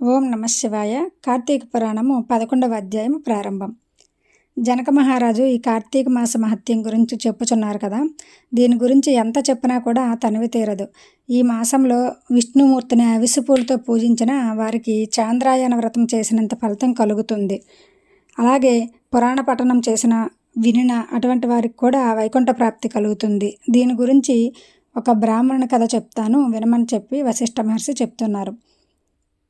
ఓం నమ శివాయ. కార్తీక పురాణము పదకొండవ అధ్యాయం ప్రారంభం. జనక మహారాజు ఈ కార్తీక మాస మహత్యం గురించి చెప్పుచున్నారు కదా. దీని గురించి ఎంత చెప్పినా కూడా తనివి తీరదు. ఈ మాసంలో విష్ణుమూర్తిని అవిసి పూలతో పూజించిన వారికి చాంద్రాయణ వ్రతం చేసినంత ఫలితం కలుగుతుంది. అలాగే పురాణ పఠనం చేసిన వినిన అటువంటి వారికి కూడా వైకుంఠ ప్రాప్తి కలుగుతుంది. దీని గురించి ఒక బ్రాహ్మణుని కథ చెప్తాను వినమని చెప్పి వశిష్ఠ మహర్షి చెప్తున్నారు.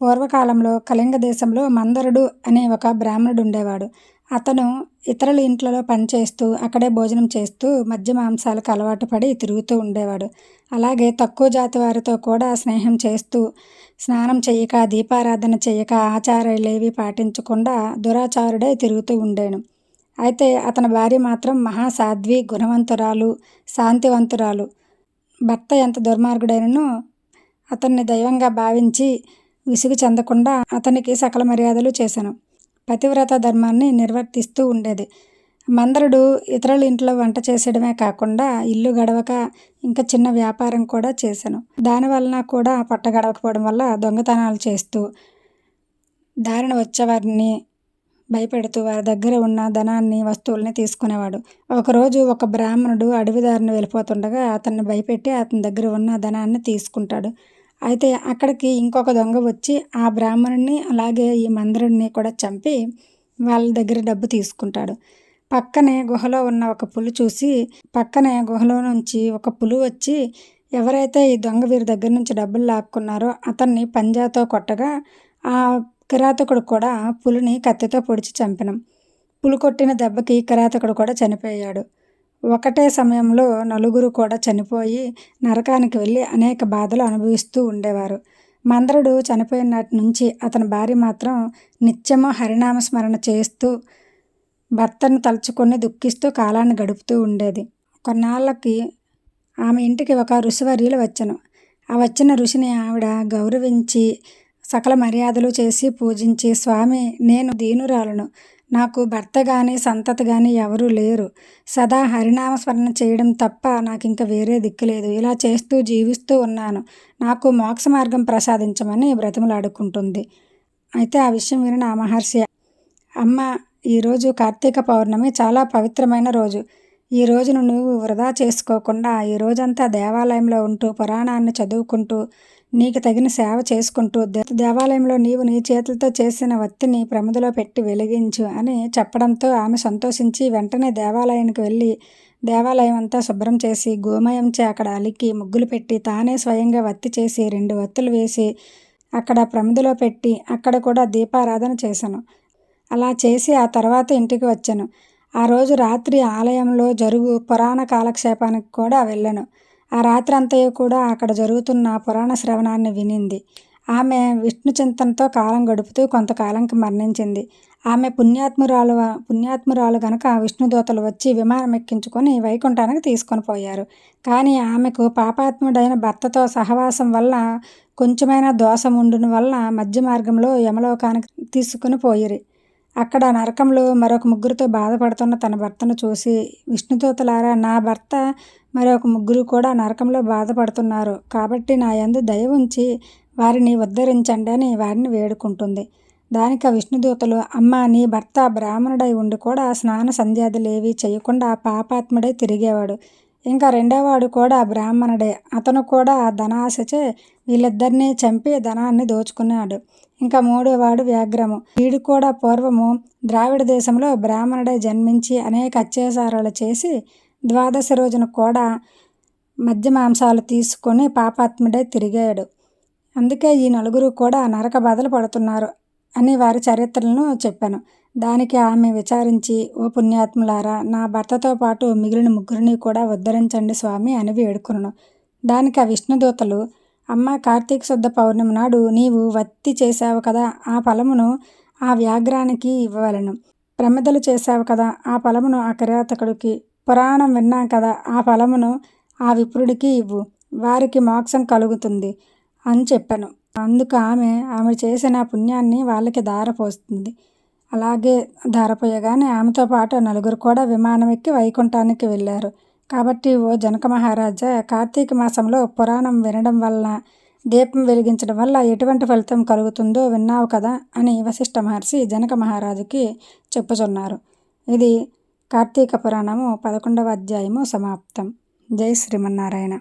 పూర్వకాలంలో కళింగ దేశంలో మందరుడు అనే ఒక బ్రాహ్మణుడు ఉండేవాడు అతను ఇతరుల ఇంట్లలో పనిచేస్తూ అక్కడే భోజనం చేస్తూ మద్య మాంసాలకు అలవాటు పడి తిరుగుతూ ఉండేవాడు. అలాగే తక్కువ జాతి వారితో కూడా స్నేహం చేస్తూ స్నానం చేయక దీపారాధన చేయక ఆచారాలేవి పాటించకుండా దురాచారుడై తిరుగుతూ ఉండేను. అయితే అతని భార్య మాత్రం మహాసాధ్వి గుణవంతురాలు శాంతివంతురాలు. భర్త ఎంత దుర్మార్గుడైనను అతన్ని దైవంగా భావించి విసుగు చెందకుండా అతనికి సకల మర్యాదలు చేశాను. పతివ్రత ధర్మాన్ని నిర్వర్తిస్తూ ఉండేది. మందరుడు ఇతరుల ఇంట్లో వంట చేసేయడమే కాకుండా ఇల్లు గడవక ఇంకా చిన్న వ్యాపారం కూడా చేశాను. దాని వలన కూడా పట్ట గడవకపోవడం వల్ల దొంగతనాలు చేస్తూ దారిన వచ్చేవారిని భయపెడుతూ వారి దగ్గర ఉన్న ధనాన్ని వస్తువుల్ని తీసుకునేవాడు. ఒకరోజు ఒక బ్రాహ్మణుడు అడవి దారిని వెళ్ళిపోతుండగా అతన్ని భయపెట్టి అతని దగ్గర ఉన్న ధనాన్ని తీసుకుంటాడు. అయితే అక్కడికి ఇంకొక దొంగ వచ్చి ఆ బ్రాహ్మణుడిని అలాగే ఈ మందరుడిని కూడా చంపి వాళ్ళ దగ్గర డబ్బు తీసుకుంటాడు. పక్కనే గుహలో ఉన్న ఒక పులి చూసి పక్కనే గుహలో నుంచి ఒక పులి వచ్చి ఎవరైతే ఈ దొంగ వీరి దగ్గర నుంచి డబ్బులు లాక్కున్నారో అతన్ని పంజాతో కొట్టగా ఆ కిరాతకుడు కూడా పులిని కత్తితో పొడిచి చంపినం. పులి కొట్టిన దెబ్బకి కిరాతకుడు కూడా చనిపోయాడు. ఒకటే సమయంలో నలుగురు కూడా చనిపోయి నరకానికి వెళ్ళి అనేక బాధలు అనుభవిస్తూ ఉండేవారు. మందరుడు చనిపోయిన నాటి నుంచి అతని భార్య మాత్రం నిత్యము హరినామ స్మరణ చేస్తూ భర్తను తలుచుకొని దుఃఖిస్తూ కాలాన్ని గడుపుతూ ఉండేది. కొన్నాళ్ళకి ఆమె ఇంటికి ఒక ఋషివర్యులు వచ్చను. ఆ వచ్చిన ఋషిని ఆవిడ గౌరవించి సకల మర్యాదలు చేసి పూజించి స్వామి నేను దీనురాలను. నాకు భర్త కానీ సంతతి కానీ ఎవరూ లేరు. సదా హరినామస్మరణ చేయడం తప్ప నాకు ఇంకా వేరే దిక్కు లేదు. ఇలా చేస్తూ జీవిస్తూ ఉన్నాను. నాకు మోక్ష మార్గం ప్రసాదించమని బ్రతిమలాడుకుంటుంది. అయితే ఆ విషయం విని ఆ మహర్షి అమ్మ ఈరోజు కార్తీక పౌర్ణమి చాలా పవిత్రమైన రోజు. ఈ రోజును నువ్వు వృధా చేసుకోకుండా ఈ రోజంతా దేవాలయంలో ఉంటూ పురాణాన్ని చదువుకుంటూ నీకు తగిన సేవ చేసుకుంటూ దేవాలయంలో నీవు నీ చేతులతో చేసిన వత్తిని ప్రమదలో పెట్టి వెలిగించు అని చెప్పడంతో ఆమె సంతోషించి వెంటనే దేవాలయానికి వెళ్ళి దేవాలయం అంతా శుభ్రం చేసి గోమయంచే అక్కడ అలికి ముగ్గులు పెట్టి తానే స్వయంగా వత్తి చేసి రెండు వత్తులు వేసి అక్కడ ప్రమిదలో పెట్టి అక్కడ కూడా దీపారాధన చేశాను. అలా చేసి ఆ తర్వాత ఇంటికి వచ్చాను. ఆ రోజు రాత్రి ఆలయంలో జరుగు పురాణ కాలక్షేపానికి కూడా వెళ్ళాను. ఆ రాత్రి కూడా అక్కడ జరుగుతున్న పురాణ శ్రవణాన్ని వినింది. ఆమె విష్ణు చింతనతో కాలం గడుపుతూ కొంతకాలంకి మరణించింది. ఆమె పుణ్యాత్మురాలు పుణ్యాత్మురాలు గనక విష్ణుదూతలు వచ్చి విమానం ఎక్కించుకొని వైకుంఠానికి తీసుకొని పోయారు. కానీ ఆమెకు పాపాత్ముడైన భర్తతో సహవాసం వల్ల కొంచెమైనా దోషం ఉండును వల్ల మధ్య మార్గంలో యమలోకానికి తీసుకుని పోయిరి. అక్కడ నరకంలో మరొక ముగ్గురితో బాధపడుతున్న తన భర్తను చూసి విష్ణుదూతలారా నా భర్త మరొక ముగ్గురు కూడా నరకంలో బాధపడుతున్నారు. కాబట్టి నా యందు దయ ఉంచి వారిని ఉద్ధరించండి అని వారిని వేడుకుంటుంది. దానికి విష్ణుదూతలు అమ్మ నీ భర్త బ్రాహ్మణుడై ఉండి కూడా స్నాన సంధ్యాదులేవి చేయకుండా పాపాత్ముడై తిరిగేవాడు. ఇంకా రెండోవాడు కూడా బ్రాహ్మణుడే. అతను కూడా ధనాశచే వీళ్ళిద్దరినీ చంపి ధనాన్ని దోచుకున్నాడు. ఇంకా మూడోవాడు వ్యాఘ్రము. వీడు కూడా పూర్వము ద్రావిడ దేశంలో బ్రాహ్మణుడే జన్మించి అనేక అత్యాచారాలు చేసి ద్వాదశి రోజున కూడా మద్య మాంసాలు తీసుకొని పాపాత్ముడై తిరిగాడు. అందుకే ఈ నలుగురు కూడా నరక బాధలు పడుతున్నారు అని వారి చరిత్రలను చెప్పాను. దానికి ఆమె విచారించి ఓ పుణ్యాత్ములారా నా భర్తతో పాటు మిగిలిన ముగ్గురిని కూడా ఉద్ధరించండి స్వామి అని వేడుకును దానికి ఆ విష్ణుదూతలు అమ్మ కార్తీక శుద్ధ పౌర్ణమి నాడు నీవు వత్తి చేశావు కదా ఆ ఫలమును ఆ వ్యాఘ్రానికి ఇవ్వవలను. ప్రమిదలు చేశావు కదా ఆ ఫలమును ఆ కిరాతకుడికి. పురాణం విన్నాం కదా ఆ ఫలమును ఆ విప్రుడికి ఇవ్వు. వారికి మోక్షం కలుగుతుంది అని చెప్పాను. అందుకు ఆమె ఆమె చేసిన పుణ్యాన్ని వాళ్ళకి దారపోస్తుంది అలాగే ధారపోయగానే ఆమెతో పాటు నలుగురు కూడా విమానం ఎక్కి వైకుంఠానికి వెళ్ళారు. కాబట్టి ఓ జనక మహారాజా కార్తీక మాసంలో పురాణం వినడం వలన దీపం వెలిగించడం వల్ల ఎటువంటి ఫలితం కలుగుతుందో విన్నావు కదా అని వశిష్ఠ మహర్షి జనక మహారాజుకి చెప్పుచున్నారు. ఇది కార్తీక పురాణము పదకొండవ అధ్యాయము సమాప్తం. జై శ్రీమన్నారాయణ.